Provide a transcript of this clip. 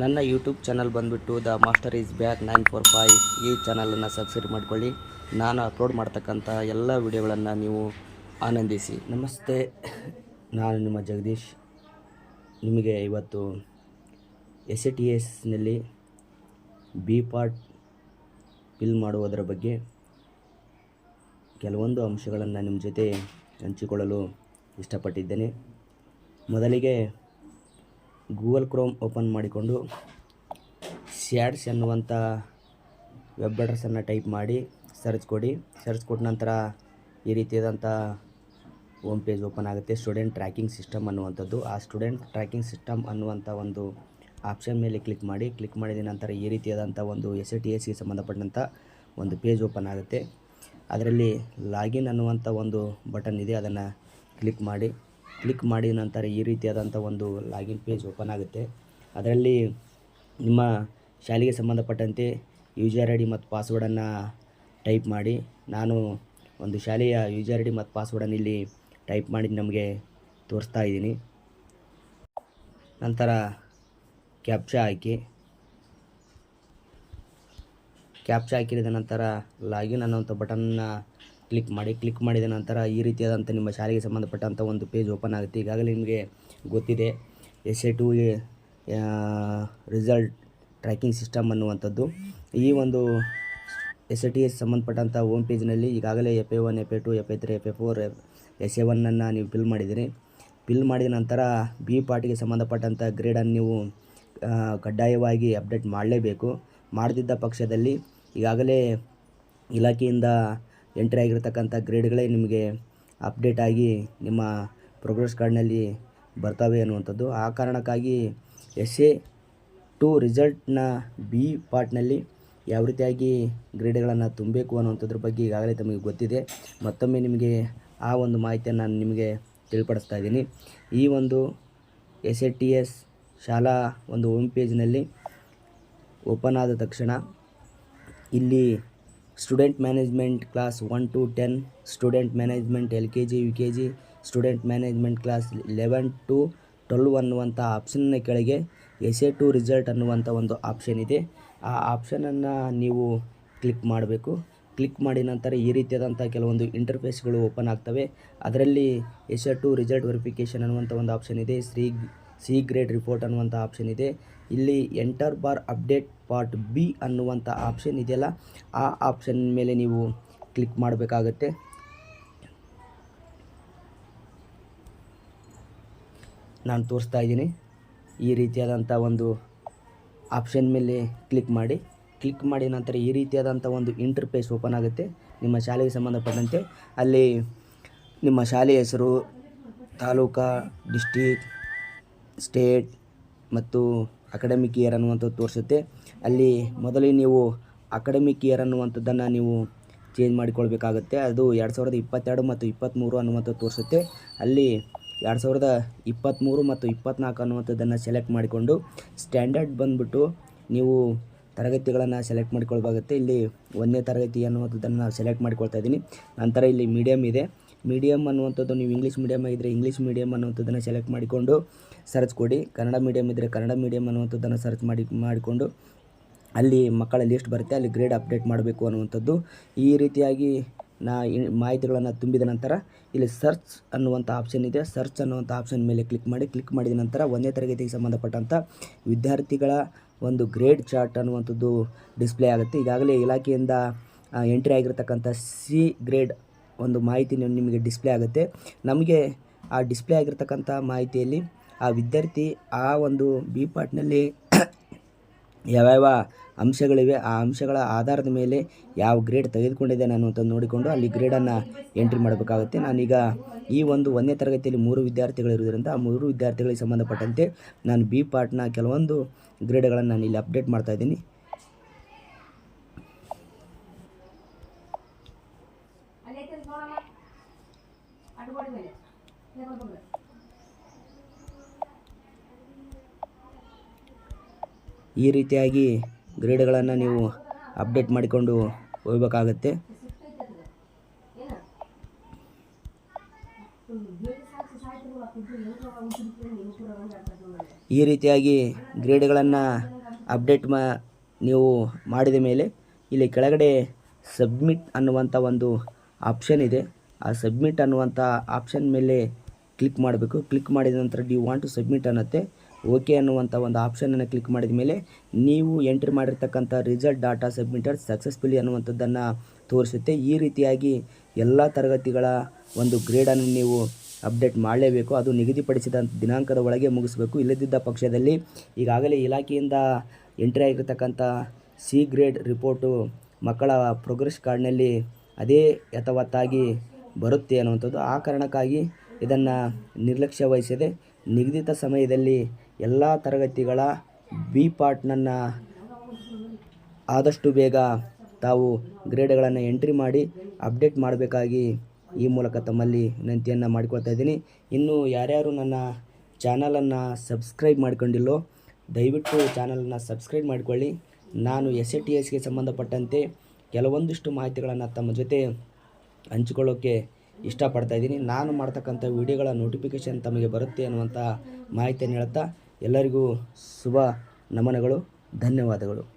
ನನ್ನ YouTube channel ಬಂದುಬಿಟ್ಟು the master is back nine four five ಈ ಚಾನಲನ್ನು ಸಬ್ಸ್ಕ್ರೈಬ್ ಮಾಡ್ಕೊಳ್ಳಿ. ನಾನು ಅಪ್ಲೋಡ್ ಮಾಡ್ತಕ್ಕಂಥ ಎಲ್ಲ ವಿಡಿಯೋಗಳನ್ನು ನೀವು ಆನಂದಿಸಿ. ನಮಸ್ತೆ. ನಾನು ನಿಮ್ಮ ಜಗದೀಶ್. ನಿಮಗೆ ಇವತ್ತು ಎಸ್ ಎ ಟಿ ಎಸ್ನಲ್ಲಿ ಬಿ ಪಾರ್ಟ್ ಫಿಲ್ ಮಾಡುವುದರ ಬಗ್ಗೆ ಕೆಲವೊಂದು ಅಂಶಗಳನ್ನು ನಿಮ್ಮ ಜೊತೆ ಹಂಚಿಕೊಳ್ಳಲು ಇಷ್ಟಪಟ್ಟಿದ್ದೇನೆ. ಮೊದಲಿಗೆ ಗೂಗಲ್ ಕ್ರೋಮ್ ಓಪನ್ ಮಾಡಿಕೊಂಡು ಶ್ಯಾಡ್ಸ್ ಎನ್ನುವಂಥ ವೆಬ್ ಅಡ್ರೆಸ್ಸನ್ನು ಟೈಪ್ ಮಾಡಿ ಸರ್ಚ್ ಕೊಡಿ. ಸರ್ಚ್ ಕೊಟ್ಟ ನಂತರ ಈ ರೀತಿಯಾದಂಥ ಹೋಮ್ ಪೇಜ್ ಓಪನ್ ಆಗುತ್ತೆ. ಸ್ಟೂಡೆಂಟ್ ಟ್ರ್ಯಾಕಿಂಗ್ ಸಿಸ್ಟಮ್ ಅನ್ನುವಂಥದ್ದು. ಆ ಸ್ಟೂಡೆಂಟ್ ಟ್ರ್ಯಾಕಿಂಗ್ ಸಿಸ್ಟಮ್ ಅನ್ನುವಂಥ ಒಂದು ಆಪ್ಷನ್ ಮೇಲೆ ಕ್ಲಿಕ್ ಮಾಡಿ. ಕ್ಲಿಕ್ ಮಾಡಿದ ನಂತರ ಈ ರೀತಿಯಾದಂಥ ಒಂದು ಎಸ್ ಎ ಟಿ ಎಸ್ಗೆ ಸಂಬಂಧಪಟ್ಟಂಥ ಒಂದು ಪೇಜ್ ಓಪನ್ ಆಗುತ್ತೆ. ಅದರಲ್ಲಿ ಲಾಗಿನ್ ಅನ್ನುವಂಥ ಒಂದು ಬಟನ್ ಇದೆ. ಅದನ್ನು ಕ್ಲಿಕ್ ಮಾಡಿ. ಕ್ಲಿಕ್ ಮಾಡಿದ ನಂತರ ಈ ರೀತಿಯಾದಂಥ ಒಂದು ಲಾಗಿನ್ ಪೇಜ್ ಓಪನ್ ಆಗುತ್ತೆ. ಅದರಲ್ಲಿ ನಿಮ್ಮ ಶಾಲೆಗೆ ಸಂಬಂಧಪಟ್ಟಂತೆ ಯೂಸರ್ ಐ ಡಿ ಮತ್ತು ಪಾಸ್ವರ್ಡನ್ನು ಟೈಪ್ ಮಾಡಿ. ನಾನು ಒಂದು ಶಾಲೆಯ ಯೂಸರ್ ಐ ಡಿ ಮತ್ತು ಪಾಸ್ವರ್ಡನ್ನು ಇಲ್ಲಿ ಟೈಪ್ ಮಾಡಿ ನಮಗೆ ತೋರಿಸ್ತಾ ಇದ್ದೀನಿ. ನಂತರ ಕ್ಯಾಪ್ಚಾ ಹಾಕಿ. ಕ್ಯಾಪ್ಚಾ ಹಾಕಿದ ನಂತರ ಲಾಗಿನ್ ಅನ್ನೋಂಥ ಬಟನ್ನ ಕ್ಲಿಕ್ ಮಾಡಿ ಕ್ಲಿಕ್ ಮಾಡಿದ ನಂತರ ಈ ರೀತಿಯಾದಂಥ ನಿಮ್ಮ ಶಾಲೆಗೆ ಸಂಬಂಧಪಟ್ಟಂಥ ಒಂದು ಪೇಜ್ ಓಪನ್ ಆಗುತ್ತೆ. ಈಗಾಗಲೇ ನಿಮಗೆ ಗೊತ್ತಿದೆ S A two result tracking system ಅನ್ನುವಂಥದ್ದು. ಈ ಒಂದು ಎಸ್ ಎ ಟಿ ಎಸ್ ಸಂಬಂಧಪಟ್ಟಂಥ ಹೋಮ್ ಪೇಜ್ನಲ್ಲಿ ಈಗಾಗಲೇ F A one F A two F A three F A four S A ಒನ್ನನ್ನು ನೀವು ಫಿಲ್ ಮಾಡಿದ್ದೀರಿ ಫಿಲ್ ಮಾಡಿದ ನಂತರ ಬಿ ಪಾರ್ಟಿಗೆ ಸಂಬಂಧಪಟ್ಟಂಥ ಗ್ರೇಡನ್ನು ನೀವು ಕಡ್ಡಾಯವಾಗಿ ಅಪ್ಡೇಟ್ ಮಾಡಲೇಬೇಕು. ಮಾಡದಿದ್ದ ಪಕ್ಷದಲ್ಲಿ ಈಗಾಗಲೇ ಇಲಾಖೆಯಿಂದ ಎಂಟ್ರಿ ಆಗಿರ್ತಕ್ಕಂಥ ಗ್ರೇಡ್ಗಳೇ ನಿಮಗೆ ಅಪ್ಡೇಟ್ ಆಗಿ ನಿಮ್ಮ ಪ್ರೋಗ್ರೆಸ್ ಕಾರ್ಡ್ನಲ್ಲಿ ಬರ್ತವೆ ಅನ್ನುವಂಥದ್ದು. ಆ ಕಾರಣಕ್ಕಾಗಿ ಎಸ್ ಎ ಟು ರಿಸಲ್ಟ್ನ ಬಿ ಪಾರ್ಟ್ನಲ್ಲಿ ಯಾವ ರೀತಿಯಾಗಿ ಗ್ರೇಡ್ಗಳನ್ನು ತುಂಬಬೇಕು ಅನ್ನುವಂಥದ್ರ ಬಗ್ಗೆ ಈಗಾಗಲೇ ತಮಗೆ ಗೊತ್ತಿದೆ. ಮತ್ತೊಮ್ಮೆ ನಿಮಗೆ ಆ ಒಂದು ಮಾಹಿತಿಯನ್ನು ನಾನು ನಿಮಗೆ ತಿಳಿಪಡಿಸ್ತಾ ಇದ್ದೀನಿ. ಈ ಒಂದು ಎಸ್ ಎ ಟಿ ಎಸ್ ಶಾಲಾ ಒಂದು ಹೋಮ್ ಪೇಜ್ನಲ್ಲಿ ಓಪನ್ ಆದ ತಕ್ಷಣ ಇಲ್ಲಿ student management class one to ten, student management L K G, U K G, student management class eleven to twelve ಅನ್ನುವಂಥ ಆಪ್ಷನ್ನ ಕೆಳಗೆ ಎಸ್ ಎ ಟು ರಿಸಲ್ಟ್ ಅನ್ನುವಂಥ ಒಂದು ಆಪ್ಷನ್ ಇದೆ. ಆ ಆಪ್ಷನನ್ನು ನೀವು ಕ್ಲಿಕ್ ಮಾಡಬೇಕು. ಕ್ಲಿಕ್ ಮಾಡಿದ ನಂತರ ಈ ರೀತಿಯಾದಂಥ ಕೆಲವೊಂದು ಇಂಟರ್ಫೇಸ್ಗಳು ಓಪನ್ ಆಗ್ತವೆ. ಅದರಲ್ಲಿ S A two result verification ಅನ್ನುವಂಥ ಒಂದು ಆಪ್ಷನ್ ಇದೆ. ಸಿ ಸಿ ಗ್ರೇಡ್ ರಿಪೋರ್ಟ್ ಅನ್ನುವಂಥ ಆಪ್ಷನ್ ಇದೆ. ಇಲ್ಲಿ enter bar update part B ಅನ್ನುವಂಥ ಆಪ್ಷನ್ ಇದೆಯಲ್ಲ, ಆ ಆಪ್ಷನ್ ಮೇಲೆ ನೀವು ಕ್ಲಿಕ್ ಮಾಡಬೇಕಾಗತ್ತೆ. ನಾನು ತೋರಿಸ್ತಾ ಇದ್ದೀನಿ. ಈ ರೀತಿಯಾದಂಥ ಒಂದು ಆಪ್ಷನ್ ಮೇಲೆ ಕ್ಲಿಕ್ ಮಾಡಿ. ಕ್ಲಿಕ್ ಮಾಡಿದ ನಂತರ ಈ ರೀತಿಯಾದಂಥ ಒಂದು ಇಂಟರ್ಫೇಸ್ ಓಪನ್ ಆಗುತ್ತೆ. ನಿಮ್ಮ ಶಾಲೆಗೆ ಸಂಬಂಧಪಟ್ಟಂತೆ. ಅಲ್ಲಿ ನಿಮ್ಮ ಶಾಲೆಯ ಹೆಸರು, ತಾಲೂಕಾ ಡಿಸ್ಟಿಕ್ ಸ್ಟೇಟ್ ಮತ್ತು ಅಕಾಡೆಮಿಕ್ ಇಯರ್ ಅನ್ನುವಂಥದ್ದು ತೋರಿಸುತ್ತೆ. ಅಲ್ಲಿ ಮೊದಲೇ ನೀವು ಅಕಾಡೆಮಿಕ್ ಇಯರ್ ಅನ್ನುವಂಥದ್ದನ್ನು ನೀವು ಚೇಂಜ್ ಮಾಡಿಕೊಳ್ಬೇಕಾಗುತ್ತೆ. ಅದು ಎರಡು ಸಾವಿರದ ಇಪ್ಪತ್ತೆರಡು ಮತ್ತು ಇಪ್ಪತ್ತ್ಮೂರು ಅನ್ನುವಂಥದ್ದು ತೋರಿಸುತ್ತೆ. ಅಲ್ಲಿ ಎರಡು ಸಾವಿರದ ಇಪ್ಪತ್ತ್ಮೂರು ಮತ್ತು ಇಪ್ಪತ್ತ್ನಾಲ್ಕು ಅನ್ನುವಂಥದ್ದನ್ನು ಸೆಲೆಕ್ಟ್ ಮಾಡಿಕೊಂಡು ಸ್ಟ್ಯಾಂಡರ್ಡ್ ಬಂದುಬಿಟ್ಟು ನೀವು ತರಗತಿಗಳನ್ನು ಸೆಲೆಕ್ಟ್ ಮಾಡಿಕೊಳ್ಬೇಕಾಗುತ್ತೆ. ಇಲ್ಲಿ ಒಂದನೇ ತರಗತಿ ಅನ್ನುವಂಥದ್ದನ್ನು ನಾವು ಸೆಲೆಕ್ಟ್ ಮಾಡ್ಕೊಳ್ತಾ ಇದ್ದೀನಿ. ನಂತರ ಇಲ್ಲಿ ಮೀಡಿಯಮ್ ಇದೆ. ಮೀಡಿಯಮ್ ಅನ್ನುವಂಥದ್ದು ನೀವು ಇಂಗ್ಲೀಷ್ ಮೀಡಿಯಮ್ ಆಗಿದ್ದರೆ ಇಂಗ್ಲೀಷ್ ಮೀಡಿಯಮ್ ಅನ್ನುವಂಥದ್ದನ್ನು ಸೆಲೆಕ್ಟ್ ಮಾಡಿಕೊಂಡು ಸರ್ಚ್ ಕೊಡಿ. ಕನ್ನಡ ಮೀಡಿಯಮ್ ಇದ್ದರೆ ಕನ್ನಡ ಮೀಡಿಯಮ್ ಅನ್ನುವಂಥದ್ದನ್ನು ಸರ್ಚ್ ಮಾಡಿ, ಮಾಡಿಕೊಂಡು ಅಲ್ಲಿ ಮಕ್ಕಳ ಲಿಸ್ಟ್ ಬರುತ್ತೆ. ಅಲ್ಲಿ ಗ್ರೇಡ್ ಅಪ್ಡೇಟ್ ಮಾಡಬೇಕು ಅನ್ನುವಂಥದ್ದು. ಈ ರೀತಿಯಾಗಿ ನಾ ಮಾಹಿತಿಗಳನ್ನು ತುಂಬಿದ ನಂತರ ಇಲ್ಲಿ ಸರ್ಚ್ ಅನ್ನುವಂಥ ಆಪ್ಷನ್ ಇದೆ. ಸರ್ಚ್ ಅನ್ನುವಂಥ ಆಪ್ಷನ್ ಮೇಲೆ ಕ್ಲಿಕ್ ಮಾಡಿ ಕ್ಲಿಕ್ ಮಾಡಿದ ನಂತರ ಒಂದನೇ ತರಗತಿಗೆ ಸಂಬಂಧಪಟ್ಟಂಥ ವಿದ್ಯಾರ್ಥಿಗಳ ಒಂದು ಗ್ರೇಡ್ ಚಾರ್ಟ್ ಅನ್ನುವಂಥದ್ದು ಡಿಸ್ಪ್ಲೇ ಆಗುತ್ತೆ. ಈಗಾಗಲೇ ಇಲಾಖೆಯಿಂದ ಎಂಟ್ರಿ ಆಗಿರತಕ್ಕಂಥ ಸಿ ಗ್ರೇಡ್ ಒಂದು ಮಾಹಿತಿ ನಿಮ್- ನಿಮಗೆ ಡಿಸ್ಪ್ಲೇ ಆಗುತ್ತೆ. ನಮಗೆ ಆ ಡಿಸ್ಪ್ಲೇ ಆಗಿರ್ತಕ್ಕಂಥ ಮಾಹಿತಿಯಲ್ಲಿ ಆ ವಿದ್ಯಾರ್ಥಿ ಆ ಒಂದು ಬಿ ಪಾರ್ಟ್ನಲ್ಲಿ ಯಾವ್ಯಾವ ಅಂಶಗಳಿವೆ, ಆ ಅಂಶಗಳ ಆಧಾರದ ಮೇಲೆ ಯಾವ ಗ್ರೇಡ್ ತೆಗೆದುಕೊಂಡಿದ್ದೇನೆ ಅನ್ನುವಂಥದ್ದು ನೋಡಿಕೊಂಡು ಅಲ್ಲಿ ಗ್ರೇಡನ್ನು ಎಂಟ್ರಿ ಮಾಡಬೇಕಾಗುತ್ತೆ. ನಾನೀಗ ಈ ಒಂದು ಒಂದನೇ ತರಗತಿಯಲ್ಲಿ ಮೂರು ವಿದ್ಯಾರ್ಥಿಗಳಿರುವುದರಿಂದ ಆ ಮೂರು ವಿದ್ಯಾರ್ಥಿಗಳಿಗೆ ಸಂಬಂಧಪಟ್ಟಂತೆ ನಾನು ಬಿ ಪಾರ್ಟ್ನ ಕೆಲವೊಂದು ಗ್ರೇಡ್ಗಳನ್ನು ನಾನು ಇಲ್ಲಿ ಅಪ್ಡೇಟ್ ಮಾಡ್ತಾ ಇದ್ದೀನಿ. ಈ ರೀತಿಯಾಗಿ ಗ್ರೇಡ್ಗಳನ್ನು ನೀವು ಅಪ್ಡೇಟ್ ಮಾಡಿಕೊಂಡು ಹೋಗಬೇಕಾಗತ್ತೆ. ಈ ರೀತಿಯಾಗಿ ಗ್ರೇಡ್ಗಳನ್ನು ಅಪ್ಡೇಟ್ ಮಾ, ನೀವು ಮಾಡಿದ ಮೇಲೆ ಇಲ್ಲಿ ಕೆಳಗಡೆ ಸಬ್ಮಿಟ್ ಅನ್ನುವಂಥ ಒಂದು ಆಪ್ಷನ್ ಇದೆ. ಆ ಸಬ್ಮಿಟ್ ಅನ್ನುವಂಥ ಆಪ್ಷನ್ ಮೇಲೆ ಕ್ಲಿಕ್ ಮಾಡಬೇಕು. ಕ್ಲಿಕ್ ಮಾಡಿದ ನಂತರ ಡಿ ವಾಂಟ್ ಟು ಸಬ್ಮಿಟ್ ಅನ್ನತ್ತೆ. ಓಕೆ ಅನ್ನುವಂಥ ಒಂದು ಆಪ್ಷನನ್ನು ಕ್ಲಿಕ್ ಮಾಡಿದ ಮೇಲೆ ನೀವು ಎಂಟ್ರಿ ಮಾಡಿರ್ತಕ್ಕಂಥ ರಿಸಲ್ಟ್ ಡಾಟಾ ಸಬ್ಮಿಟೆಡ್ ಸಕ್ಸಸ್ಫುಲಿ ಅನ್ನುವಂಥದ್ದನ್ನು ತೋರಿಸುತ್ತೆ. ಈ ರೀತಿಯಾಗಿ ಎಲ್ಲ ತರಗತಿಗಳ ಒಂದು ಗ್ರೇಡನ್ನು ನೀವು ಅಪ್ಡೇಟ್ ಮಾಡಲೇಬೇಕು. ಅದು ನಿಗದಿಪಡಿಸಿದ ದಿನಾಂಕದ ಒಳಗೆ ಮುಗಿಸಬೇಕು. ಇಲ್ಲದಿದ್ದ ಪಕ್ಷದಲ್ಲಿ ಈಗಾಗಲೇ ಇಲಾಖೆಯಿಂದ ಎಂಟ್ರಿ ಆಗಿರ್ತಕ್ಕಂಥ ಸಿ ಗ್ರೇಡ್ ರಿಪೋರ್ಟು ಮಕ್ಕಳ ಪ್ರೋಗ್ರೆಸ್ ಕಾರ್ಡ್ನಲ್ಲಿ ಅದೇ ಯಥಾವತ್ತಾಗಿ ಬರುತ್ತೆ ಅನ್ನುವಂಥದ್ದು. ಆ ಕಾರಣಕ್ಕಾಗಿ ಇದನ್ನು ನಿರ್ಲಕ್ಷ್ಯ ವಹಿಸದೆ ನಿಗದಿತ ಸಮಯದಲ್ಲಿ ಎಲ್ಲ ತರಗತಿಗಳ ಬಿ ಪಾರ್ಟ್ನನ್ನು ಆದಷ್ಟು ಬೇಗ ತಾವು ಗ್ರೇಡ್ಗಳನ್ನು ಎಂಟ್ರಿ ಮಾಡಿ ಅಪ್ಡೇಟ್ ಮಾಡಬೇಕಾಗಿ ಈ ಮೂಲಕ ತಮ್ಮಲ್ಲಿ ವಿನಂತಿಯನ್ನು ಮಾಡಿಕೊಳ್ತಾ ಇದ್ದೀನಿ. ಇನ್ನು ಯಾರ್ಯಾರು ನನ್ನ ಚಾನಲನ್ನು ಸಬ್ಸ್ಕ್ರೈಬ್ ಮಾಡ್ಕೊಂಡಿಲ್ಲೋ, ದಯವಿಟ್ಟು ಚಾನಲನ್ನು ಸಬ್ಸ್ಕ್ರೈಬ್ ಮಾಡಿಕೊಳ್ಳಿ. ನಾನು ಎಸ್ ಎ ಟಿ ಎಸ್ಗೆ ಸಂಬಂಧಪಟ್ಟಂತೆ ಕೆಲವೊಂದಿಷ್ಟು ಮಾಹಿತಿಗಳನ್ನು ತಮ್ಮ ಜೊತೆ ಹಂಚಿಕೊಳ್ಳೋಕ್ಕೆ ಇಷ್ಟಪಡ್ತಾ ಇದ್ದೀನಿ. ನಾನು ಮಾಡ್ತಕ್ಕಂಥ ವಿಡಿಯೋಗಳ ನೋಟಿಫಿಕೇಷನ್ ತಮಗೆ ಬರುತ್ತೆ ಅನ್ನುವಂಥ ಮಾಹಿತಿಯನ್ನು ಹೇಳ್ತಾ ಎಲ್ಲರಿಗೂ ಶುಭ ನಮನಗಳು ಧನ್ಯವಾದಗಳು.